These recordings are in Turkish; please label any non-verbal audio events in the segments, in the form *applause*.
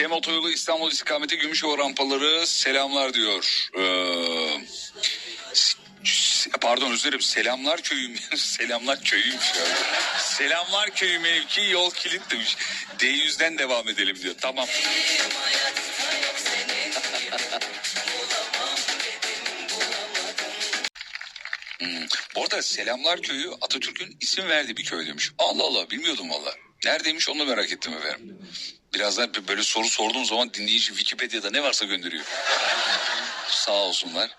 TM Otoyolu İstanbul istikameti Gümüşova rampaları selamlar diyor. Ee, pardon özür dilerim. Selamlar köyüm. *laughs* selamlar köyüymüş ya. Selamlar köyü mevki yol kilit demiş. D100'den devam edelim diyor. Tamam. *laughs* Hmm. Bu arada Selamlar Köyü Atatürk'ün isim verdiği bir köy demiş. Allah Allah bilmiyordum valla. Neredeymiş onu merak ettim efendim. Birazdan bir- böyle soru sorduğum zaman dinleyici Wikipedia'da ne varsa gönderiyor. *laughs* Sağ olsunlar.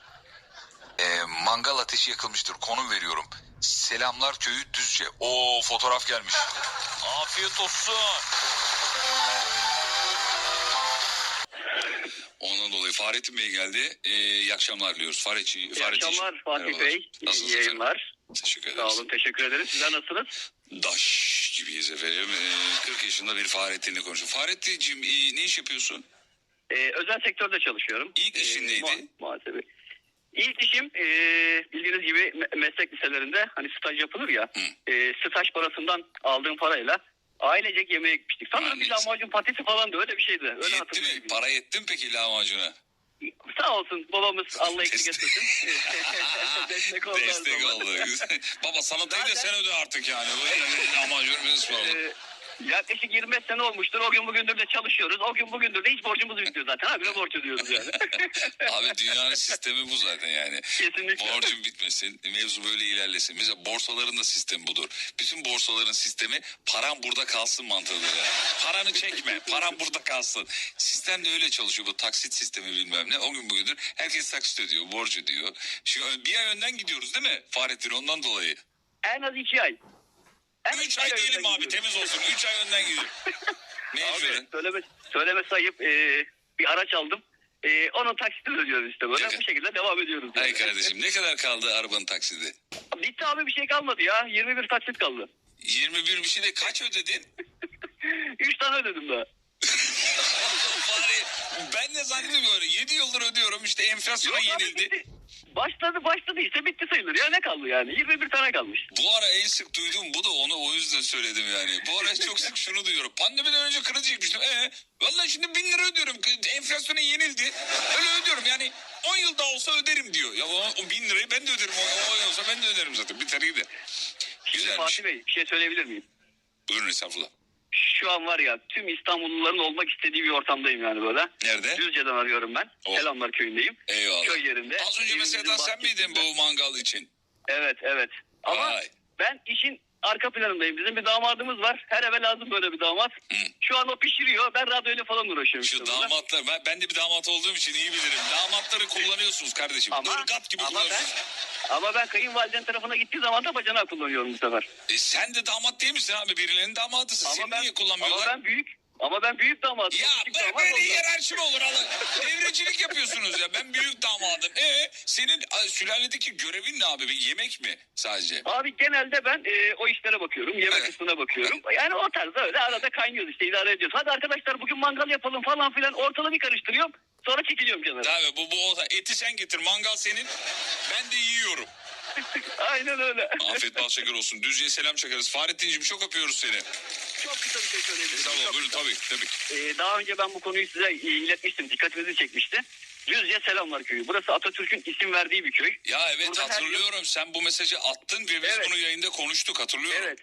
Ee, mangal ateşi yakılmıştır. Konum veriyorum. Selamlar Köyü Düzce. O fotoğraf gelmiş. Afiyet olsun. Ondan dolayı Fahrettin Bey geldi. Ee, iyi akşamlar diliyoruz. Fahretçi, İyi akşamlar Fatih Merhabalar. Bey. İyi Nasılsınız efendim? yayınlar. Teşekkür ederiz. Sağ olun teşekkür ederiz. Sizler nasılsınız? Daş gibiyiz efendim. Ee, 40 yaşında bir Fahrettin'le konuşuyorum. Fahrettin'cim e, ne iş yapıyorsun? Ee, özel sektörde çalışıyorum. İlk işin neydi? muha- muhasebe. İlk işim e, bildiğiniz gibi me- meslek liselerinde hani staj yapılır ya. E, staj parasından aldığım parayla ailecek yemeğe gitmiştik. Sanırım bir Ailece. lahmacun patisi falan da öyle bir şeydi. Öyle Yetti hatırlıyorum. mi? Para yetti mi peki lahmacuna? Sağ olsun babamız Allah Destek. etmesin. *laughs* Destek oldu. Destek oldu. Baba salatayı da sen öde artık yani. Biz ısmarladık. Ee, yaklaşık 25 sene olmuştur. O gün bugündür de çalışıyoruz. O gün bugündür de hiç borcumuz bitmiyor zaten. Habire borç ödüyoruz yani. *laughs* Abi dünyanın sistemi bu zaten yani. Kesinlikle. Borcun bitmesin, mevzu böyle ilerlesin. Mesela borsaların da sistemi budur. Bütün borsaların sistemi param burada kalsın mantığıdır. Yani. Paranı çekme, param burada kalsın. Sistem de öyle çalışıyor bu taksit sistemi bilmem ne. O gün bugündür herkes taksit ödüyor, borç ödüyor. Şimdi bir ay önden gidiyoruz değil mi Fahrettin ondan dolayı? En az 2 ay. Üç iki ay önden diyelim abi gidiyoruz. temiz olsun. Üç ay önden gidiyor. *laughs* Abi Mecburen. söyleme, söyleme sayıp e, bir araç aldım. E, onun taksitini ödüyoruz işte böyle. Peki. Bu şekilde devam ediyoruz. yani. Ay kardeşim ne kadar kaldı arabanın taksidi? Bitti abi bir şey kalmadı ya. 21 taksit kaldı. 21 bir şey de kaç ödedin? *laughs* 3 tane ödedim daha. *laughs* Bari ben de zannediyorum öyle. 7 yıldır ödüyorum işte enflasyona Yok abi yenildi. bitti. Başladı başladı işte bitti sayılır ya ne kaldı yani 21 tane kalmış. Bu ara en sık duyduğum bu da onu o yüzden söyledim yani. Bu ara çok sık şunu duyuyorum. Pandemiden önce kredi çekmiştim. Ee, vallahi şimdi bin lira ödüyorum. Enflasyona yenildi. Öyle ödüyorum yani 10 yıl daha olsa öderim diyor. Ya o, o bin lirayı ben de öderim. O, o yıl olsa ben de öderim zaten. Biter iyi de. Güzelmiş. Fatih Bey bir şey söyleyebilir miyim? Buyurun estağfurullah. Şu an var ya tüm İstanbulluların olmak istediği bir ortamdayım yani böyle. Nerede? Düzce'den arıyorum ben. Oh. Selamlar köyündeyim. Eyvallah. Köy yerinde. Az önce mesela sen miydin bu mangal için? Evet evet. Ama Vay. ben işin arka planındayım. Bizim bir damadımız var. Her eve lazım böyle bir damat. Şu an o pişiriyor. Ben radyoyla falan uğraşıyorum. Şu işte damatlar ben, ben de bir damat olduğum için iyi bilirim. Damatları kullanıyorsunuz kardeşim. Ama, Irgat gibi ama ben, kullanıyorsunuz. ama ben kayınvaliden tarafına gittiği zaman da bacanağı kullanıyorum bu sefer. E, sen de damat değil misin abi? Birilerinin damadısın. Ama Seni ben, niye kullanmıyorlar? ama ben büyük ama ben büyük damadım. Ya küçük böyle, damat böyle hiyerarşi mi olur Allah? Devrecilik yapıyorsunuz ya. Ben büyük damadım. E senin a, sülaledeki görevin ne abi? Yemek mi sadece? Abi genelde ben e, o işlere bakıyorum. Yemek Evet. kısmına bakıyorum. Yani o tarzda öyle arada kaynıyoruz işte idare ediyoruz. Hadi arkadaşlar bugün mangal yapalım falan filan. Ortalığı bir karıştırıyorum. Sonra çekiliyorum kenara. Abi bu, bu olsa eti sen getir. Mangal senin. Ben de yiyorum. *laughs* Aynen öyle. Afiyet bal şeker olsun. Düzce'ye selam çakarız. Fahrettin'cim çok öpüyoruz seni. Çok kısa bir şey söyleyebilirim. Sağ ol. Buyurun tabii tabii. Ee, daha önce ben bu konuyu size iletmiştim. Dikkatinizi çekmişti. Düzce Selamlar Köyü. Burası Atatürk'ün isim verdiği bir köy. Ya evet Burada hatırlıyorum. Sen bu mesajı attın ve biz Evet. bunu yayında konuştuk. Hatırlıyorum. Evet.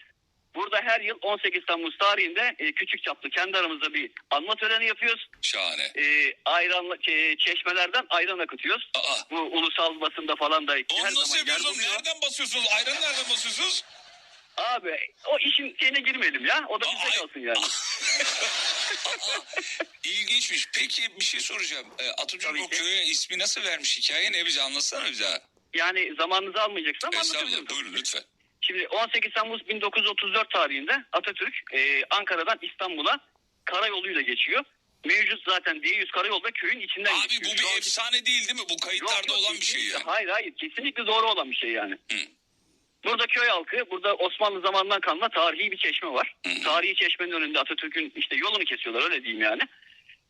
Burada her yıl 18 Temmuz tarihinde e, küçük çaplı kendi aramızda bir anma töreni yapıyoruz. Şahane. E, ayranla, e, çeşmelerden ayran akıtıyoruz. Aa. Bu ulusal basında falan da her Onu nasıl zaman yer yapıyorsunuz? Nereden basıyorsunuz? Ayranı nereden basıyorsunuz? Abi o işin şeyine girmeyelim ya. O da Aa, kalsın yani. İlginçmiş. Peki bir şey soracağım. Ee, Atatürk o köye ismi nasıl vermiş? Hikaye ne? Bize anlatsana daha. Yani zamanınızı almayacaksam anlatabilirim. Estağfurullah. Buyurun lütfen. Şimdi 18 Temmuz 1934 tarihinde Atatürk e, Ankara'dan İstanbul'a karayoluyla geçiyor. Mevcut zaten D100 karayolda köyün içinden Abi geçiyor. bu Şu bir anki- efsane değil değil mi? Bu kayıtlarda yok, olan bir şey yani. Hayır hayır kesinlikle doğru olan bir şey yani. Hı. Burada köy halkı, burada Osmanlı zamanından kalma tarihi bir çeşme var. Hı. Tarihi çeşmenin önünde Atatürk'ün işte yolunu kesiyorlar öyle diyeyim yani.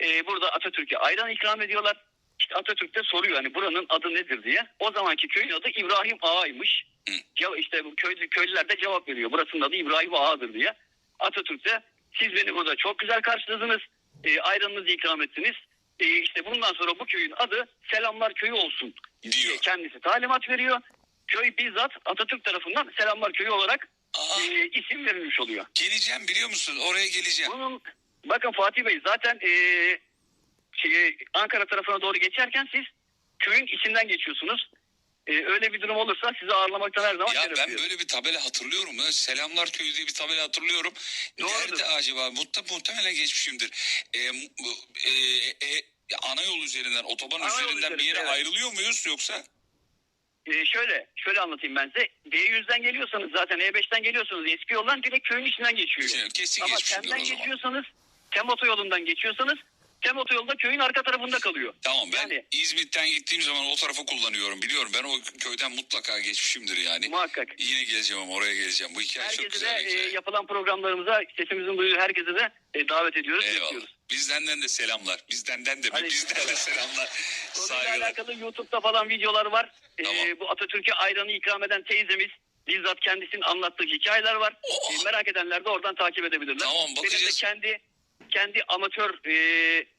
Ee, burada Atatürk'e ayran ikram ediyorlar. İşte Atatürk de soruyor hani buranın adı nedir diye. O zamanki köyün adı İbrahim Ağa'ymış. Ya işte bu köylü, köylüler de cevap veriyor. Burasının adı İbrahim Ağa'dır diye. Atatürk de siz beni burada çok güzel karşıladınız. e, ayranınızı ikram ettiniz. E, işte bundan sonra bu köyün adı Selamlar Köyü olsun diye Diyor. kendisi talimat veriyor. Köy bizzat Atatürk tarafından Selamlar Köyü olarak Aa, e, isim verilmiş oluyor. geleceğim biliyor musun? Oraya geleceğim. Bunun bakın Fatih Bey zaten e, şey, Ankara tarafına doğru geçerken siz köyün içinden geçiyorsunuz. E, öyle bir durum olursa sizi ağırlamaktan her zaman Ya ben duyuyorum. böyle bir tabela hatırlıyorum. ya. Selamlar Köyü diye bir tabela hatırlıyorum. Doğrudur. Nerede acaba? Muhte, muhtemelen geçmişimdir. E, mu- bu- e, e, ana yol üzerinden, otoban Ana üzerinden bir yere evet. ayrılıyor muyuz yoksa? E, şöyle şöyle anlatayım ben size. D100'den geliyorsanız zaten E5'ten geliyorsanız eski yoldan direkt köyün içinden geçiyor. Kesin Ama Tem'den geçiyorsanız Tem otoyolundan geçiyorsanız Tem otoyolda köyün arka tarafında kalıyor. Tamam ben Yani- İzmit'ten gittiğim zaman o tarafı kullanıyorum. Biliyorum ben o köyden mutlaka geçmişimdir yani. Muhakkak. Yine geleceğim ama oraya geleceğim. Bu hikaye çok Herkese de güzel bir e, hikaye. yapılan programlarımıza sesimizin duyduğu herkese de e, davet ediyoruz. Eyvallah. Bizdenden de selamlar. Bizdenden de mi? Hadi. Bizden de selamlar. *laughs* Konuyla alakalı YouTube'da falan videolar var. Ee, Tamam. bu Atatürk'e ayranı ikram eden teyzemiz bizzat kendisinin anlattığı hikayeler var. Oh. Ee, merak edenler de oradan takip edebilirler. Tamam, Benim de bakacağız. kendi kendi amatör e,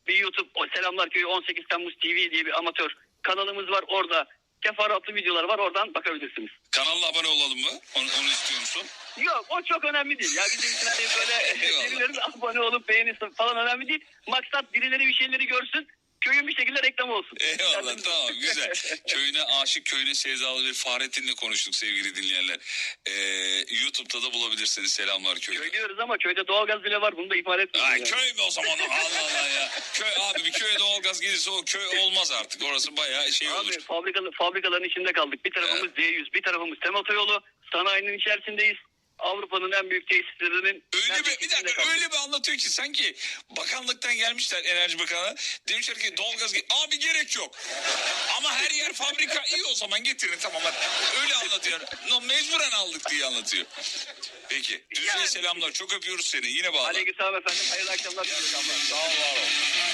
bir YouTube o Selamlar Köyü 18 Temmuz TV diye bir amatör kanalımız var. Orada teferruatlı videolar var. Oradan bakabilirsiniz. Kanalına abone olalım mı? Onu, onu istiyor musun? Yok o çok önemli değil. Ya bizim için hani böyle *laughs* birilerinin abone olup beğenirse falan önemli değil. Maksat birileri bir şeyleri görsün. Köyün bir şekilde reklam olsun. Eyvallah tamam güzel. Köyüne aşık, köyüne sevdalı bir Fahrettin'le konuştuk sevgili dinleyenler. Ee, YouTube'da da bulabilirsiniz. Selamlar köyü. Köy diyoruz ama köyde doğalgaz bile var. Bunu da ihmal etmiyoruz. Ay yani. köy mü o zaman? Allah Allah ya. Köy abi bir köye doğalgaz gelirse o köy olmaz artık. Orası bayağı şey olur. Abi fabrikaların içinde kaldık. Bir tarafımız D100, bir tarafımız Tem Otoyolu. Sanayinin içerisindeyiz. Avrupa'nın en büyük tesislerinin Öyle bir, bir dakika öyle bir anlatıyor ki sanki bakanlıktan gelmişler Enerji Bakanı. Demişler ki doğalgaz abi gerek yok. Ama her yer fabrika iyi o zaman getirin tamam hadi. Öyle anlatıyor. No, mecburen aldık diye anlatıyor. Peki. Düzce'ye Yani- selamlar. Çok öpüyoruz seni. Yine bağlan. Aleykümselam efendim. Hayırlı akşamlar. Sağ ol, var ol.